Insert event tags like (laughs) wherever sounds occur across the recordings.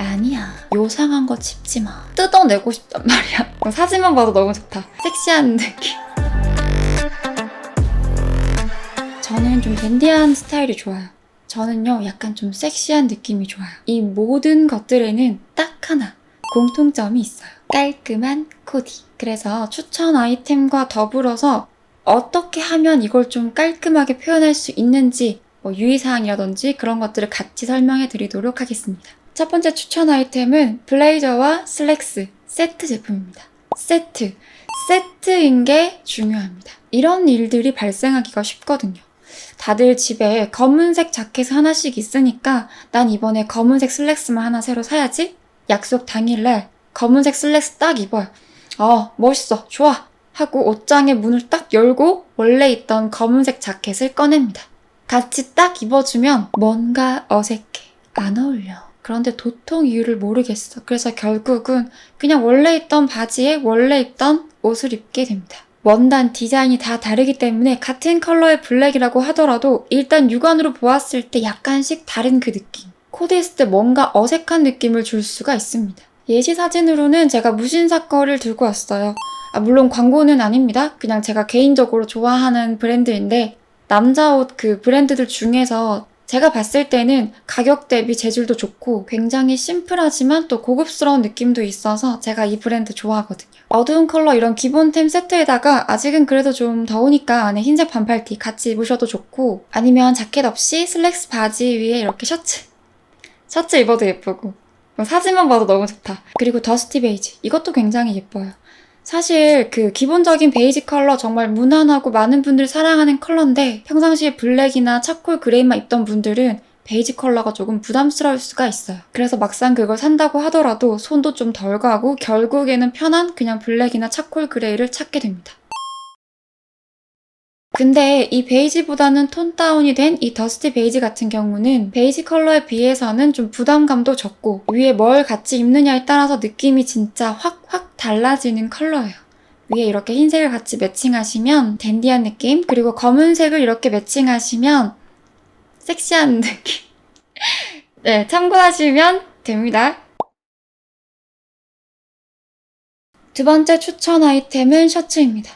아니야. 요상한 거 집지 마. 뜯어내고 싶단 말이야. 어, (laughs) 사진만 봐도 너무 좋다. 섹시한 느낌. 저는 좀 댄디한 스타일이 좋아요. 저는요, 약간 좀 섹시한 느낌이 좋아요. 이 모든 것들에는 딱 하나 공통점이 있어요. 깔끔한 코디. 그래서 추천 아이템과 더불어서 어떻게 하면 이걸 좀 깔끔하게 표현할 수 있는지 뭐 유의사항이라든지 그런 것들을 같이 설명해 드리도록 하겠습니다. 첫 번째 추천 아이템은 블레이저와 슬랙스 세트 제품입니다. 세트. 세트인 게 중요합니다. 이런 일들이 발생하기가 쉽거든요. 다들 집에 검은색 자켓 하나씩 있으니까 난 이번에 검은색 슬랙스만 하나 새로 사야지? 약속 당일날 검은색 슬랙스 딱 입어요. 어, 멋있어. 좋아. 하고 옷장의 문을 딱 열고 원래 있던 검은색 자켓을 꺼냅니다. 같이 딱 입어주면 뭔가 어색해. 안 어울려. 그런데 도통 이유를 모르겠어. 그래서 결국은 그냥 원래 입던 바지에 원래 입던 옷을 입게 됩니다. 원단 디자인이 다 다르기 때문에 같은 컬러의 블랙이라고 하더라도 일단 육안으로 보았을 때 약간씩 다른 그 느낌. 코디했을 때 뭔가 어색한 느낌을 줄 수가 있습니다. 예시 사진으로는 제가 무신사 거를 들고 왔어요. 아, 물론 광고는 아닙니다. 그냥 제가 개인적으로 좋아하는 브랜드인데 남자 옷 그 브랜드들 중에서 제가 봤을 때는 가격 대비 재질도 좋고 굉장히 심플하지만 또 고급스러운 느낌도 있어서 제가 이 브랜드 좋아하거든요. 어두운 컬러 이런 기본템 세트에다가 아직은 그래도 좀 더우니까 안에 흰색 반팔티 같이 입으셔도 좋고 아니면 자켓 없이 슬랙스 바지 위에 이렇게 셔츠 셔츠 입어도 예쁘고 사진만 봐도 너무 좋다. 그리고 더스티 베이지 이것도 굉장히 예뻐요. 사실 그 기본적인 베이지 컬러 정말 무난하고 많은 분들이 사랑하는 컬러인데 평상시에 블랙이나 차콜 그레이만 입던 분들은 베이지 컬러가 조금 부담스러울 수가 있어요. 그래서 막상 그걸 산다고 하더라도 손도 좀 덜 가고 결국에는 편한 그냥 블랙이나 차콜 그레이를 찾게 됩니다. 근데 이 베이지보다는 톤 다운이 된 이 더스티 베이지 같은 경우는 베이지 컬러에 비해서는 좀 부담감도 적고 위에 뭘 같이 입느냐에 따라서 느낌이 진짜 확 확 달라지는 컬러예요. 위에 이렇게 흰색을 같이 매칭하시면 댄디한 느낌 그리고 검은색을 이렇게 매칭하시면 섹시한 느낌 (laughs) 네 참고하시면 됩니다. 두 번째 추천 아이템은 셔츠입니다.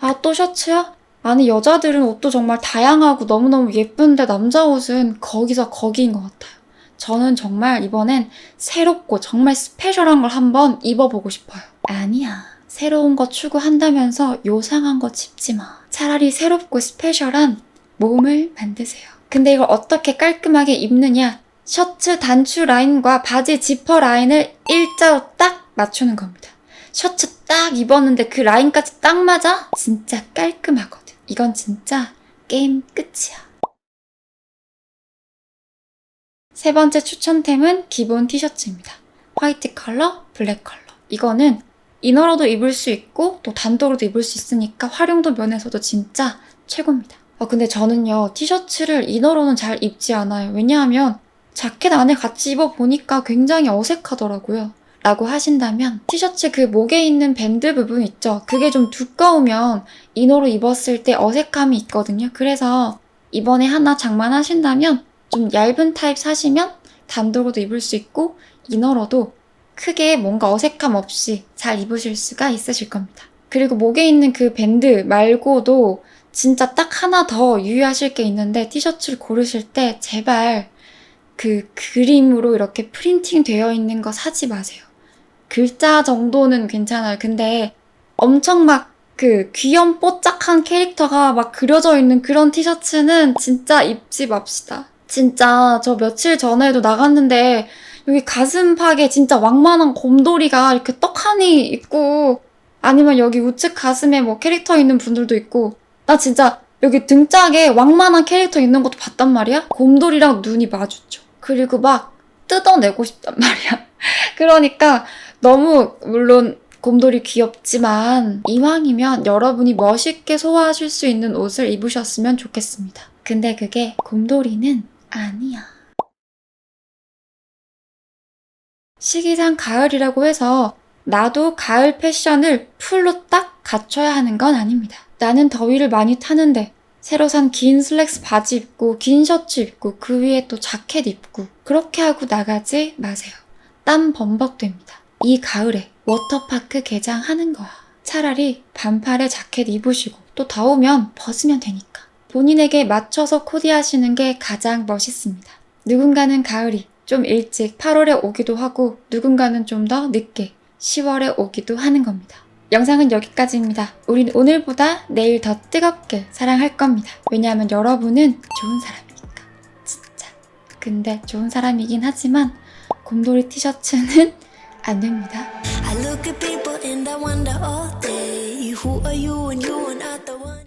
아 또 셔츠요? 아니 여자들은 옷도 정말 다양하고 너무너무 예쁜데 남자 옷은 거기서 거기인 것 같아요. 저는 정말 이번엔 새롭고 정말 스페셜한 걸 한번 입어보고 싶어요. 아니야. 새로운 거 추구한다면서 요상한 거 집지 마. 차라리 새롭고 스페셜한 몸을 만드세요. 근데 이걸 어떻게 깔끔하게 입느냐? 셔츠 단추 라인과 바지 지퍼 라인을 일자로 딱 맞추는 겁니다. 셔츠 딱 입었는데 그 라인까지 딱 맞아? 진짜 깔끔하거든. 이건 진짜 게임 끝이야. 세 번째 추천템은 기본 티셔츠입니다. 화이트 컬러, 블랙 컬러. 이거는 이너로도 입을 수 있고 또 단독으로도 입을 수 있으니까 활용도 면에서도 진짜 최고입니다. 아, 근데 저는요, 티셔츠를 이너로는 잘 입지 않아요. 왜냐하면 자켓 안에 같이 입어보니까 굉장히 어색하더라고요. 라고 하신다면 티셔츠 그 목에 있는 밴드 부분 있죠? 그게 좀 두꺼우면 이너로 입었을 때 어색함이 있거든요. 그래서 이번에 하나 장만하신다면 좀 얇은 타입 사시면 단독으로도 입을 수 있고 이너로도 크게 뭔가 어색함 없이 잘 입으실 수가 있으실 겁니다. 그리고 목에 있는 그 밴드 말고도 진짜 딱 하나 더 유의하실 게 있는데 티셔츠를 고르실 때 제발 그 그림으로 이렇게 프린팅 되어 있는 거 사지 마세요. 글자 정도는 괜찮아요. 근데 엄청 막 그 귀염 뽀짝한 캐릭터가 막 그려져 있는 그런 티셔츠는 진짜 입지 맙시다. 진짜 저 며칠 전에도 나갔는데 여기 가슴팍에 진짜 왕만한 곰돌이가 이렇게 떡하니 있고 아니면 여기 우측 가슴에 뭐 캐릭터 있는 분들도 있고 나 진짜 여기 등짝에 왕만한 캐릭터 있는 것도 봤단 말이야? 곰돌이랑 눈이 마주쳐. 그리고 막 뜯어내고 싶단 말이야. (laughs) 그러니까 너무 물론 곰돌이 귀엽지만 이왕이면 여러분이 멋있게 소화하실 수 있는 옷을 입으셨으면 좋겠습니다. 근데 그게 곰돌이는 아니야. 시기상 가을이라고 해서 나도 가을 패션을 풀로 딱 갖춰야 하는 건 아닙니다. 나는 더위를 많이 타는데 새로 산 긴 슬랙스 바지 입고 긴 셔츠 입고 그 위에 또 자켓 입고 그렇게 하고 나가지 마세요. 땀 범벅됩니다. 이 가을에 워터파크 개장하는 거야. 차라리 반팔에 자켓 입으시고 또 더우면 벗으면 되니까. 본인에게 맞춰서 코디하시는 게 가장 멋있습니다. 누군가는 가을이 좀 일찍 8월에 오기도 하고 누군가는 좀 더 늦게 10월에 오기도 하는 겁니다. 영상은 여기까지입니다. 우린 오늘보다 내일 더 뜨겁게 사랑할 겁니다. 왜냐하면 여러분은 좋은 사람이니까. 진짜. 근데 좋은 사람이긴 하지만 곰돌이 티셔츠는 (laughs) 안 됩니다.